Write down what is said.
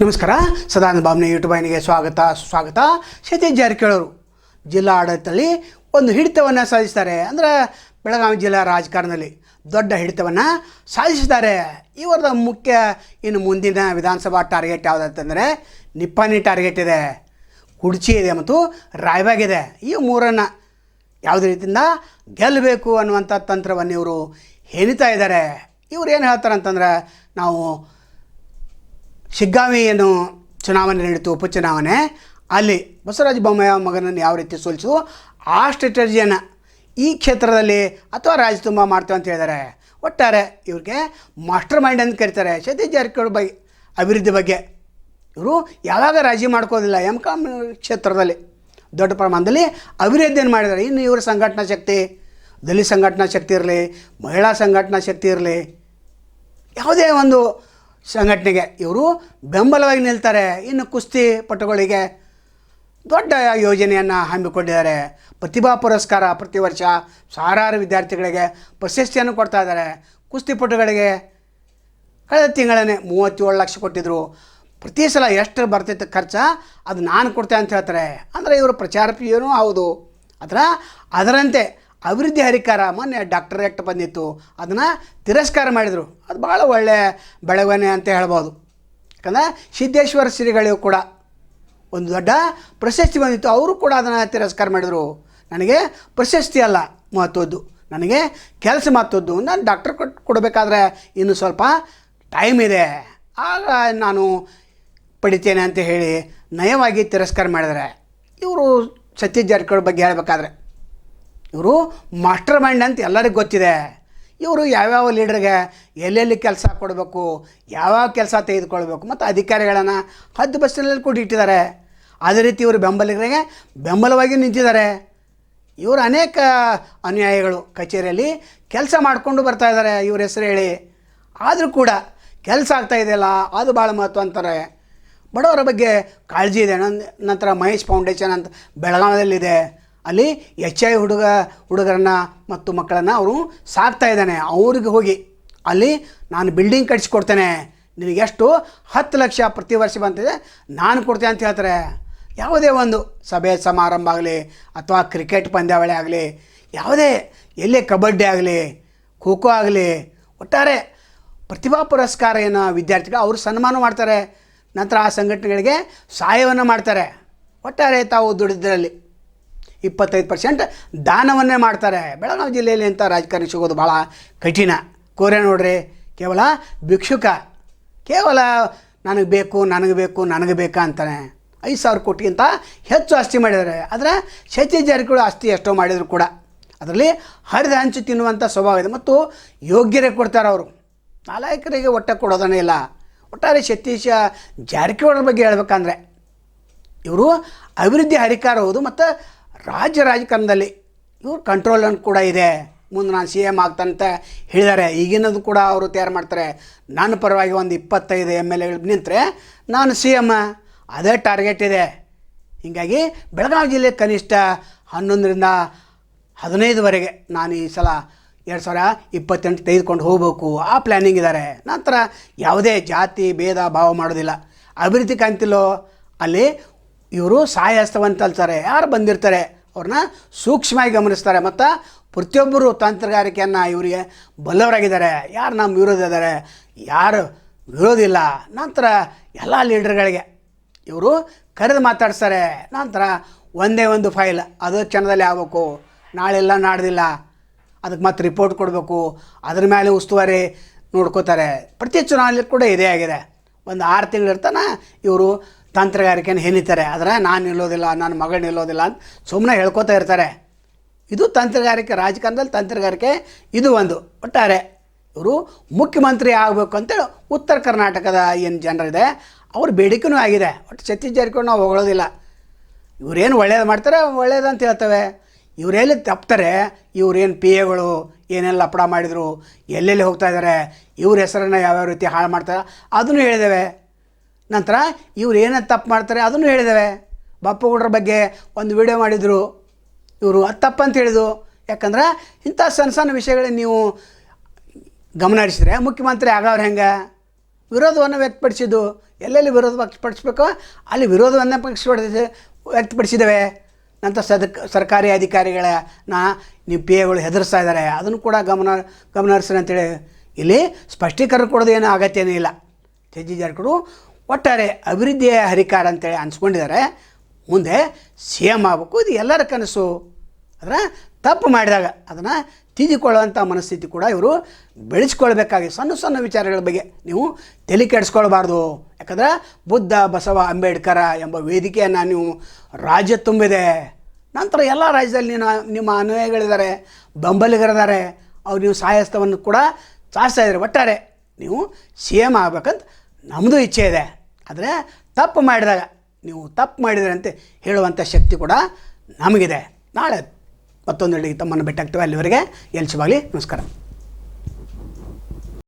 ನಮಸ್ಕಾರ. ಸದಾನಂದ ಬಾಬ್ನ ಯೂಟ್ಯೂಬ್ ವಾಹಿನಿಗೆ ಸ್ವಾಗತ. ಸ್ವಾಗತ. ಸತೀಶ್ ಜಾರಕಿಹೊಳವರು ಜಿಲ್ಲಾ ಆಡಳಿತದಲ್ಲಿ ಒಂದು ಹಿಡಿತವನ್ನು ಸಾಧಿಸ್ತಾರೆ ಅಂದರೆ ಬೆಳಗಾವಿ ಜಿಲ್ಲಾ ರಾಜಕಾರಣದಲ್ಲಿ ದೊಡ್ಡ ಹಿಡಿತವನ್ನು ಸಾಧಿಸಿದ್ದಾರೆ. ಇವರದ ಮುಖ್ಯ, ಇನ್ನು ಮುಂದಿನ ವಿಧಾನಸಭಾ ಟಾರ್ಗೆಟ್ ಯಾವುದಂತಂದರೆ ನಿಪ್ಪಾಣಿ ಟಾರ್ಗೆಟ್ ಇದೆ. ಕುಡ್ಚಿ ಇದೆ ಮತ್ತು ರಾಯಬಾಗ್ ಇದೆ. ಈ ಮೂರನ್ನು ಯಾವುದೇ ರೀತಿಯಿಂದ ಗೆಲ್ಲಬೇಕು ಅನ್ನುವಂಥ ತಂತ್ರವನ್ನು ಇವರು ಹೆಣಿತಾ ಇದ್ದಾರೆ. ಇವ್ರು ಏನು ಹೇಳ್ತಾರೆ ಅಂತಂದ್ರೆ ನಾವು ಶಿಗ್ಗಾವಿ ಏನು ಚುನಾವಣೆ ನಡೀತು, ಉಪಚುನಾವಣೆ. ಅಲ್ಲಿ ಬಸವರಾಜ ಬೊಮ್ಮಯ್ಯ ಮಗನನ್ನು ಯಾವ ರೀತಿ ಸೋಲಿಸು ಆ ಸ್ಟ್ರಾಟಜಿಯನ್ನು ಈ ಕ್ಷೇತ್ರದಲ್ಲಿ ಅಥವಾ ರಾಜ್ಯ ತುಂಬ ಮಾಡ್ತೇವೆ ಅಂತ ಹೇಳಿದ್ದಾರೆ ಒಟ್ಟಾರೆ ಇವ್ರಿಗೆ ಮಾಸ್ಟರ್ ಮೈಂಡ್ ಅಂತ ಕರೀತಾರೆ. ಸತೀಶ್ ಜಾರಕಿಹೊಳಿ ಬಗ್ಗೆ ಅಭಿವೃದ್ಧಿ ಬಗ್ಗೆ. ಇವರು ಯಾವಾಗ ರಾಜಿ ಮಾಡ್ಕೋದಿಲ್ಲ ಎಂ ಕಾಮ್ ಕ್ಷೇತ್ರದಲ್ಲಿ, ದೊಡ್ಡ ಪ್ರಮಾಣದಲ್ಲಿ ಅಭಿವೃದ್ಧಿಯನ್ನು ಮಾಡಿದ್ದಾರೆ. ಇನ್ನು ಇವರ ಸಂಘಟನಾ ಶಕ್ತಿ, ದಲಿತ ಸಂಘಟನಾ ಶಕ್ತಿ ಇರಲಿ, ಮಹಿಳಾ ಸಂಘಟನಾ ಶಕ್ತಿ ಇರಲಿ, ಯಾವುದೇ ಒಂದು ಸಂಘಟನೆಗೆ ಇವರು ಬೆಂಬಲವಾಗಿ ನಿಲ್ತಾರೆ. ಇನ್ನು ಕುಸ್ತಿ ಪಟುಗಳಿಗೆ ದೊಡ್ಡ ಯೋಜನೆಯನ್ನು ಹಮ್ಮಿಕೊಂಡಿದ್ದಾರೆ. ಪ್ರತಿಭಾ ಪುರಸ್ಕಾರ ಪ್ರತಿ ವರ್ಷ ಸಾವಿರಾರು ವಿದ್ಯಾರ್ಥಿಗಳಿಗೆ ಪ್ರಶಸ್ತಿಯನ್ನು ಕೊಡ್ತಾ ಇದ್ದಾರೆ. ಕುಸ್ತಿಪಟುಗಳಿಗೆ ಕಳೆದ ತಿಂಗಳೇ ಮೂವತ್ತೇಳು ಲಕ್ಷ ಕೊಟ್ಟಿದ್ದರು ಪ್ರತಿ ಸಲ ಎಷ್ಟು ಬರ್ತೈತೆ ಖರ್ಚ? ಅದು ನಾನು ಕೊಡ್ತೇನೆ ಅಂತ ಹೇಳ್ತಾರೆ. ಅಂದರೆ ಇವರು ಪ್ರಚಾರ ಪ್ರಿಯನೂ ಹೌದು. ಅದರ ಅದರಂತೆ ಅಭಿವೃದ್ಧಿ ಹರಿಕಾರ ಮೊನ್ನೆ ಡಾಕ್ಟರೇಟ್ ಬಂದಿತ್ತು. ಅದನ್ನು ತಿರಸ್ಕಾರ ಮಾಡಿದರು. ಅದು ಭಾಳ ಒಳ್ಳೆಯ ಬೆಳವಣಿಗೆ ಅಂತ ಹೇಳ್ಬೋದು. ಯಾಕಂದರೆ ಸಿದ್ದೇಶ್ವರ ಶ್ರೀಗಳಿಗೂ ಕೂಡ ಒಂದು ದೊಡ್ಡ ಪ್ರಶಸ್ತಿ ಬಂದಿತ್ತು. ಅವರು ಕೂಡ ಅದನ್ನು ತಿರಸ್ಕಾರ ಮಾಡಿದರು. ನನಗೆ ಪ್ರಶಸ್ತಿ ಅಲ್ಲ ಮಹತ್ವದ್ದು. ನನಗೆ ಕೆಲಸ ಮಹತ್ವದ್ದು. ನಾನು ಡಾಕ್ಟರ್ ಕೊಟ್ಟು ಕೊಡಬೇಕಾದ್ರೆ ಇನ್ನು ಸ್ವಲ್ಪ ಟೈಮ್ ಇದೆ. ಆಗ ನಾನು ಪಡಿತೇನೆ ಅಂತ ಹೇಳಿ ನಯವಾಗಿ ತಿರಸ್ಕಾರ ಮಾಡಿದರೆ ಇವರು ಸತೀಶ್ ಜಾರಕಿಹೊಳಿ ಬಗ್ಗೆ ಹೇಳಬೇಕಾದ್ರೆ ಇವರು ಮಾಸ್ಟರ್ ಮೈಂಡ್ ಅಂತ ಎಲ್ಲರಿಗೂ ಗೊತ್ತಿದೆ. ಇವರು ಯಾವ್ಯಾವ ಲೀಡರ್ಗೆ ಎಲ್ಲೆಲ್ಲಿ ಕೆಲಸ ಕೊಡಬೇಕು, ಯಾವ್ಯಾವ ಕೆಲಸ ತೆಗೆದುಕೊಳ್ಬೇಕು ಮತ್ತು ಅಧಿಕಾರಿಗಳನ್ನು ಹದ್ದು ಬಸ್ಸಿನಲ್ಲಿ ಕೂಡ ಇಟ್ಟಿದ್ದಾರೆ. ಅದೇ ರೀತಿ ಇವರು ಬೆಂಬಲಿಗರಿಗೆ ಬೆಂಬಲವಾಗಿ ನಿಂತಿದ್ದಾರೆ. ಇವರು ಅನೇಕ ಅನ್ಯಾಯಗಳು ಕಚೇರಿಯಲ್ಲಿ ಕೆಲಸ ಮಾಡಿಕೊಂಡು ಬರ್ತಾ ಇದ್ದಾರೆ ಇವ್ರ ಹೆಸರು ಹೇಳಿ. ಆದರೂ ಕೂಡ ಕೆಲಸ ಆಗ್ತಾ ಇದೆಯಲ್ಲ, ಅದು ಭಾಳ ಮಹತ್ವ ಅಂತಾರೆ. ಬಡವರ ಬಗ್ಗೆ ಕಾಳಜಿ ಇದೆ. ನಂತರ ಮಹೇಶ್ ಫೌಂಡೇಶನ್ ಅಂತ ಬೆಳಗಾವಿಯಲ್ಲಿದೆ. ಅಲ್ಲಿ ಎಚ್ ಐ ಹುಡುಗ, ಹುಡುಗರನ್ನ ಮತ್ತು ಮಕ್ಕಳನ್ನು ಅವರು ಸಾಕ್ತಾ ಇದ್ದಾನೆ. ಅವ್ರಿಗೆ ಹೋಗಿ, ಅಲ್ಲಿ ನಾನು ಬಿಲ್ಡಿಂಗ್ ಕಟ್ಸಿಕೊಡ್ತೇನೆ. ನಿನಗೆ ಎಷ್ಟು ಹತ್ತು ಲಕ್ಷ ಪ್ರತಿ ವರ್ಷ ಬಂತಿದೆ, ನಾನು ಕೊಡ್ತೇನೆ ಅಂತ ಹೇಳ್ತಾರೆ. ಯಾವುದೇ ಒಂದು ಸಭೆ ಸಮಾರಂಭ ಆಗಲಿ ಅಥವಾ ಕ್ರಿಕೆಟ್ ಪಂದ್ಯಾವಳಿ ಆಗಲಿ, ಯಾವುದೇ, ಎಲ್ಲೇ ಕಬಡ್ಡಿ ಆಗಲಿ ಖೋ ಆಗಲಿ, ಒಟ್ಟಾರೆ ಪ್ರತಿಭಾ ಪುರಸ್ಕಾರ ಏನು ವಿದ್ಯಾರ್ಥಿಗಳು ಅವರು ಸನ್ಮಾನ ಮಾಡ್ತಾರೆ. ನಂತರ ಆ ಸಂಘಟನೆಗಳಿಗೆ ಸಹಾಯವನ್ನು ಮಾಡ್ತಾರೆ. ಒಟ್ಟಾರೆ ತಾವು ದುಡಿದ್ರಲ್ಲಿ ಇಪ್ಪತ್ತೈದು ಪರ್ಸೆಂಟ್ ದಾನವನ್ನೇ ಮಾಡ್ತಾರೆ. ಬೆಳಗಾವಿ ಜಿಲ್ಲೆಯಲ್ಲಿ ಅಂತ ರಾಜಕಾರಣಿ ಸಿಗೋದು ಭಾಳ ಕಠಿಣ. ಕೋರೆ ನೋಡ್ರಿ, ಕೇವಲ ಭಿಕ್ಷುಕ. ಕೇವಲ ನನಗೆ ಬೇಕು ನನಗೆ ಬೇಕು, ನನಗೆ ಬೇಕಾ ಅಂತಾನೆ. ಐದು ಸಾವಿರ ಕೋಟಿಗಿಂತ ಹೆಚ್ಚು ಆಸ್ತಿ ಮಾಡಿದ್ದಾರೆ. ಆದರೆ ಶಚಿ ಜಾರಕಿಹೊಳಿ ಆಸ್ತಿ ಎಷ್ಟೋ ಮಾಡಿದರು ಕೂಡ. ಅದರಲ್ಲಿ ಹರಿದ ಹಂಚು ತಿನ್ನುವಂಥ ಸ್ವಭಾವ ಇದೆ. ಮತ್ತು ಯೋಗ್ಯರೇ ಕೊಡ್ತಾರೆ ಅವರು. ನಾಲಾಯಕರಿಗೆ ಒಟ್ಟೆ ಕೊಡೋದನ್ನೇ ಇಲ್ಲ. ಒಟ್ಟಾರೆ ಸತೀಶ ಜಾರಕಿಹೊಳಿ ಬಗ್ಗೆ ಹೇಳ್ಬೇಕಂದ್ರೆ, ಇವರು ಅಭಿವೃದ್ಧಿ ಹರಿಕಾರ ಹೌದು, ಮತ್ತು ರಾಜ್ಯ ರಾಜಕಾರಣದಲ್ಲಿ ಇವ್ರ ಕಂಟ್ರೋಲ್ ಕೂಡ ಇದೆ. ಮುಂದೆ ನಾನು ಸಿ ಎಂ ಆಗ್ತಂತ ಹೇಳಿದ್ದಾರೆ ಈಗಿನದು ಕೂಡ ಅವರು ತಯಾರು ಮಾಡ್ತಾರೆ. ನನ್ನ ಪರವಾಗಿ ಒಂದು ಇಪ್ಪತ್ತೈದು ಎಂ ಎಲ್ ಎಗಳು ನಿಂತರೆ ನಾನು ಸಿ ಎಂ ಅದೇ ಟಾರ್ಗೆಟ್ ಇದೆ. ಹೀಗಾಗಿ ಬೆಳಗಾವಿ ಜಿಲ್ಲೆ ಕನಿಷ್ಠ ಹನ್ನೊಂದರಿಂದ ಹದಿನೈದುವರೆಗೆ ನಾನು ಈ ಸಲ ಎರಡು ಸಾವಿರ ಇಪ್ಪತ್ತೆಂಟು ತೆಗೆದುಕೊಂಡು ಹೋಗಬೇಕು. ಆ ಪ್ಲ್ಯಾನಿಂಗ್ ಇದ್ದಾರೆ ನಂತರ ಯಾವುದೇ ಜಾತಿ, ಭೇದ, ಭಾವ ಮಾಡೋದಿಲ್ಲ. ಅಭಿವೃದ್ಧಿ ಕಾಣ್ತಿಲ್ಲೋ ಅಲ್ಲಿ ಇವರು ಸಹಾಯ ಹಸ್ತವನ್ನು ತಲ್ತಾರೆ ಯಾರು ಬಂದಿರ್ತಾರೆ? ಅವ್ರನ್ನ ಸೂಕ್ಷ್ಮವಾಗಿ ಗಮನಿಸ್ತಾರೆ. ಮತ್ತು ಪ್ರತಿಯೊಬ್ಬರು ತಂತ್ರಗಾರಿಕೆಯನ್ನು ಇವರಿಗೆ ಬಲ್ಲವರಾಗಿದ್ದಾರೆ. ಯಾರು ನಮ್ಮ ವಿರೋಧ ಇದ್ದಾರೆ? ಯಾರು ವಿರೋಧಿಲ್ಲ. ನಂತರ ಎಲ್ಲ ಲೀಡರ್ಗಳಿಗೆ ಇವರು ಕರೆದು ಮಾತಾಡ್ತಾರೆ ನಂತರ ಒಂದೇ ಒಂದು ಫೈಲ್. ಅದು ಕ್ಷಣದಲ್ಲಿ ಆಗಬೇಕು. ನಾಳೆಲ್ಲ ನಾಡ್ದಿಲ್ಲ. ಅದಕ್ಕೆ ಮತ್ತೆ ರಿಪೋರ್ಟ್ ಕೊಡಬೇಕು. ಅದ್ರ ಮೇಲೆ ಉಸ್ತುವಾರಿ ನೋಡ್ಕೋತಾರೆ. ಪ್ರತಿ ಚುನಾವಣೆಯಲ್ಲಿ ಕೂಡ ಇದೇ ಆಗಿದೆ. ಒಂದು ಆರು ತಿಂಗಳಿರ್ತಾನ ಇವರು ತಂತ್ರಗಾರಿಕೆಯನ್ನು ಹೆಣಿತಾರೆ. ಆದರೆ ನಾನು ನಿಲ್ಲೋದಿಲ್ಲ ನನ್ನ ಮಗಳು ನಿಲ್ಲೋದಿಲ್ಲ ಅಂತ ಸುಮ್ಮನೆ ಹೇಳ್ಕೊತಾ ಇರ್ತಾರೆ. ಇದು ತಂತ್ರಗಾರಿಕೆ, ರಾಜಕಾರಣದಲ್ಲಿ ತಂತ್ರಗಾರಿಕೆ ಇದು ಒಂದು. ಒಟ್ಟಾರೆ ಇವರು ಮುಖ್ಯಮಂತ್ರಿ ಆಗಬೇಕು ಅಂತೇಳಿ ಉತ್ತರ ಕರ್ನಾಟಕದ ಏನು ಜನರಿದೆ, ಅವ್ರ ಬೇಡಿಕೆನೂ ಆಗಿದೆ. ಒಟ್ಟು ಸತೀಶ್ ಜಾರಕಿಹೊಳಿ ನಾವು ಹೊಗಳೋದಿಲ್ಲ. ಇವರೇನು ಒಳ್ಳೇದು ಮಾಡ್ತಾರೆ, ಒಳ್ಳೇದು ಅಂತ ಹೇಳ್ತವೆ. ಇವರೆಲ್ಲಿ ತಪ್ತಾರೆ ಇವರೇನು ಪಿ ಎಗಳು ಏನೆಲ್ಲ ಅಪ್ಪಡ ಮಾಡಿದರು, ಎಲ್ಲೆಲ್ಲಿ ಹೋಗ್ತಾ ಇದ್ದಾರೆ ಇವ್ರ ಹೆಸರನ್ನು ಯಾವ್ಯಾವ ರೀತಿ ಹಾಳು ಮಾಡ್ತಾರೆ, ಅದನ್ನು ಹೇಳಿದ್ದೇವೆ. ನಂತರ ಇವ್ರು ಏನೇನು ತಪ್ಪು ಮಾಡ್ತಾರೆ ಅದನ್ನು ಹೇಳಿದ್ದೇವೆ. ಬಪ್ಪಗೌಡರ ಬಗ್ಗೆ ಒಂದು ವಿಡಿಯೋ ಮಾಡಿದರು. ಇವರು ಅದು ತಪ್ಪಂತ ಹೇಳಿದು ಯಾಕಂದ್ರೆ ಇಂಥ ಸಣ್ಣ ಸಣ್ಣ ವಿಷಯಗಳನ್ನ ನೀವು ಗಮನ ಹರಿಸಿದ್ರೆ ಮುಖ್ಯಮಂತ್ರಿ ಆಗವ್ರು ಹೆಂಗೆ? ವಿರೋಧವನ್ನು ವ್ಯಕ್ತಪಡಿಸಿದ್ದು. ಎಲ್ಲೆಲ್ಲಿ ವಿರೋಧ ವ್ಯಕ್ತಪಡಿಸ್ಬೇಕೋ ಅಲ್ಲಿ ವಿರೋಧವನ್ನು ಪಕ್ಷ ವ್ಯಕ್ತಪಡಿಸಿದ್ದೇವೆ. ನಂತರ ಸದಕ್ ಸರ್ಕಾರಿ ಅಧಿಕಾರಿಗಳನ್ನ ನೀವು ಪಿ ಎಗಳು ಹೆದರ್ಸ್ತಾ ಇದ್ದಾರೆ. ಅದನ್ನು ಕೂಡ ಗಮನ ಗಮನ ಹರಿಸ್ರಿ ಅಂತೇಳಿ. ಇಲ್ಲಿ ಸ್ಪಷ್ಟೀಕರಣ ಕೊಡೋದು ಏನೂ ಅಗತ್ಯನೇ ಇಲ್ಲ. ಜಿ ಜಾರಕಿಹೊಳಿ ಒಟ್ಟಾರೆ ಅಭಿವೃದ್ಧಿಯ ಹರಿಕಾರ ಅಂತೇಳಿ ಅನ್ಸ್ಕೊಂಡಿದ್ದಾರೆ ಮುಂದೆ ಸಿ ಎಂ ಆಗಬೇಕು, ಇದು ಎಲ್ಲರ ಕನಸು. ಅದರ ತಪ್ಪು ಮಾಡಿದಾಗ ಅದನ್ನು ತಿದ್ದಿಕೊಳ್ಳುವಂಥ ಮನಸ್ಥಿತಿ ಕೂಡ ಇವರು ಬೆಳೆಸ್ಕೊಳ್ಬೇಕಾಗಿ ಸಣ್ಣ ಸಣ್ಣ ವಿಚಾರಗಳ ಬಗ್ಗೆ ನೀವು ತಲೆ ಕೆಡಿಸ್ಕೊಳ್ಬಾರ್ದು ಯಾಕಂದ್ರೆ ಬುದ್ಧ, ಬಸವ, ಅಂಬೇಡ್ಕರ ಎಂಬ ವೇದಿಕೆಯನ್ನು ನೀವು ರಾಜ್ಯ ತುಂಬಿದೆ. ನಂತರ ಎಲ್ಲ ರಾಜ್ಯದಲ್ಲಿ ನೀನು ನಿಮ್ಮ ಅನ್ವಯಗಳಿದ್ದಾರೆ ಬೆಂಬಲಿಗರಿದ್ದಾರೆ. ಅವ್ರು ನೀವು ಸಹಾಯಸ್ತವನ್ನು ಕೂಡ ಚಾಚ್ತಾ ಇದ್ದಾರೆ. ಒಟ್ಟಾರೆ ನೀವು ಸಿ ಎಂ ಆಗ್ಬೇಕಂತ ನಮ್ಮದು ಇಚ್ಛೆ ಇದೆ. ಆದರೆ ತಪ್ಪು ಮಾಡಿದಾಗ, ನೀವು ತಪ್ಪು ಮಾಡಿದರೆ ಅಂತ ಹೇಳುವಂಥ ಶಕ್ತಿ ಕೂಡ ನಮಗಿದೆ. ನಾಳೆ ಮತ್ತೊಂದು ತಮ್ಮನ್ನು ಭೇಟಿ ಆಗ್ತೇವೆ ಅಲ್ಲಿವರೆಗೆ ಎಲ್ಸಿವಾಗಲಿ ನಮಸ್ಕಾರ.